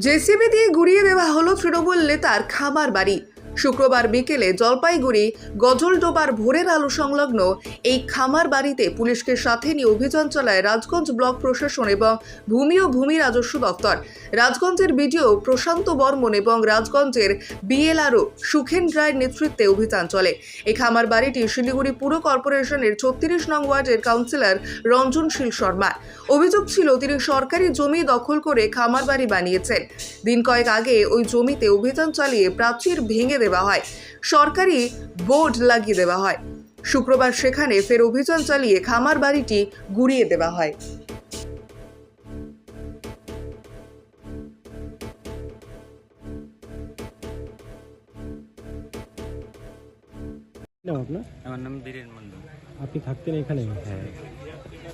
JCB দিয়ে গুড়িয়ে দেওয়া হলো তৃণমূল নেতার খামার বাড়ি শুক্রবার বিকেলে জলপাইগুড়ি গজলডোবার ভোরের আলো সংলগ্ন এই খামার বাড়িতে পুলিশকে সাথে নিয়ে অভিযান চালায় রাজগঞ্জ ব্লক প্রশাসন এবং ভূমি ও ভূমি রাজস্ব দপ্তর। রাজগঞ্জের বিডিও প্রশান্ত বর্মন এবং রাজগঞ্জের বিএলআরও সুখেন রায়ের নেতৃত্বে অভিযান চলে। এই খামার বাড়িটি শিলিগুড়ি পুর কর্পোরেশনের ছত্রিশ নং ওয়ার্ডের কাউন্সিলর রঞ্জনশীল শর্মা অভিযোগ ছিল, তিনি সরকারি জমি দখল করে খামার বাড়ি বানিয়েছেন। দিন কয়েক আগে ওই জমিতে অভিযান চালিয়ে প্রাচীর ভেঙে দেওয়া হয়। সরকারি বোর্ড লাগিয়ে দেওয়া হয়। শুক্রবার সেখানে ফের অভিযান চালিয়ে খামার বাড়িটি গুড়িয়ে দেওয়া হয়। নাম আপনার? আমার নাম বীরেন মন্ডল আপনি থাকতেন এখানে? হ্যাঁ।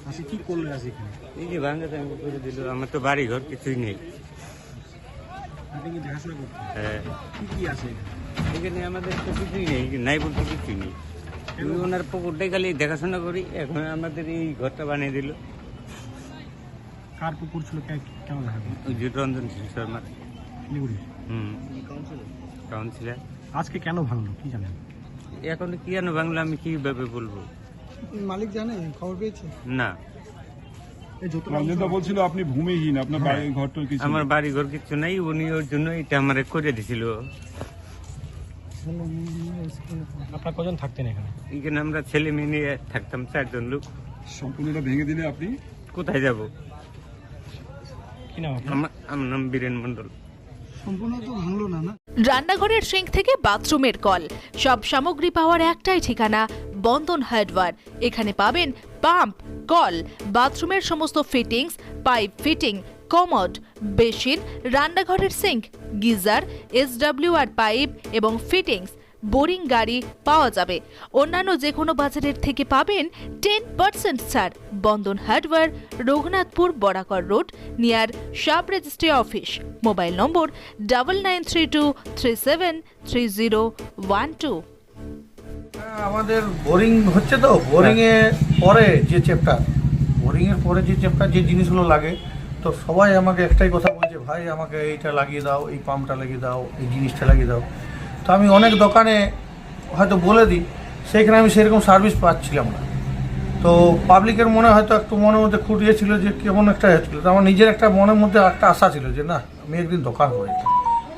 আচ্ছা কি করলেন আজ এখানে? এই যে ভাঙ্গা টাঙ্গা করে দিল আমার তো বাড়ি ঘর কিছুই নেই। আপনি কি দেখাশোনা করতেন? হ্যাঁ। কি কি আছে এখানে আমাদের তো কিছুই নেই নাই বলতে কিছুই নেই। আমি ওনার পুকুরটাই খালি দেখাশোনা করি এখন আমাদের এই ঘরটা বানিয়ে দিল। কার পুকুর ছিল? কেমন হবে ওই যে রঞ্জন শর্মা। হুম। কাউন্সিলার। আজকে কেন ভাঙলো কি জানেন? এখন কি জানো বাংলা আমি কীভাবে বলব? মালিক জানে খবর পেয়েছে? না। বলছিল আপনি ভূমিহীন আপনার বাড়ি ঘরটার আমার বাড়ি ঘর কিছু নাই উনি ওর জন্য এটা আমার করে দিছিল। আপনার কজন থাকতেন এখানে? এখানে আমরা ছেলে মেয়ে নিয়ে থাকতাম চারজন লোক। সম্পূর্ণটা ভেঙে দিলে আপনি? কোথায় যাব? নাম আমার আমার নাম বীরেন মন্ডল সম্পূর্ণ তো ভাঙলো না না? রান্নাঘরের সিঙ্ক থেকে বাথরুমের কল। সব সামগ্রী পাওয়ার একটাই ঠিকানা বন্ধন হার্ডওয়্যার এখানে পাবেন পাম্প কল বাথরুমের সমস্ত fittings pipe fitting commode basin রান্নাঘরের সিঙ্ক গিজার এসডব্লিউআর পাইপ এবং ফিটিংস বোরিং গাড়ি পাওয়া যাবে। অন্যান্য যে কোনো বাজারের থেকে পাবেন টেন পার্সেন্ট ছাড়। Bandhan hardware Raghunathpur Barakar road near sub registry office. Mobile number double nine three two three seven three zero one two. আমাদের বোরিং হচ্ছে তো। বোরিং এ পরে যে চ্যাপ্টার বোরিং এর পরে যে চ্যাপ্টার যে জিনিসগুলো লাগে তো সবাই আমাকে একটাই কথা বলছে ভাই, আমাকে এইটা লাগিয়ে দাও, এই পাম্পটা লাগিয়ে দাও, এই জিনিসটা লাগিয়ে দাও। তো আমি অনেক দোকানে হয়তো বলে দিই, সেইখানে আমি সেরকম সার্ভিস পাচ্ছিলাম না। তো পাবলিকের মনে হয়তো একটু মনের মধ্যে খুঁটিয়ে ছিল যে, কেমন একটা হচ্ছিল তো আমার নিজের একটা মনের মধ্যে একটা আশা ছিল যে, না, আমি একদিন দোকান করব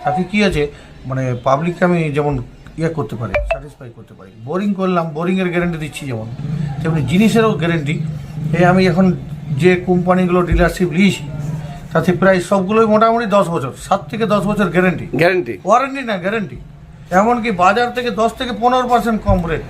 তাতে কী আছে মানে পাবলিককে আমি যেমন ইয়ে করতে পারি স্যাটিসফাই করতে পারি। বোরিং করলাম বোরিংয়ের গ্যারেন্টি দিচ্ছি যেমন। তেমনি জিনিসেরও গ্যারেন্টি এই আমি এখন যে কোম্পানিগুলো ডিলারশিপ নিয়েছি তাতে প্রায় সবগুলোই মোটামুটি দশ বছর সাত থেকে দশ বছর গ্যারেন্টি গ্যারেন্টি ওয়ারেন্টি না গ্যারেন্টি এমনকি বাজার থেকে দশ থেকে পনেরো পার্সেন্ট কম রেট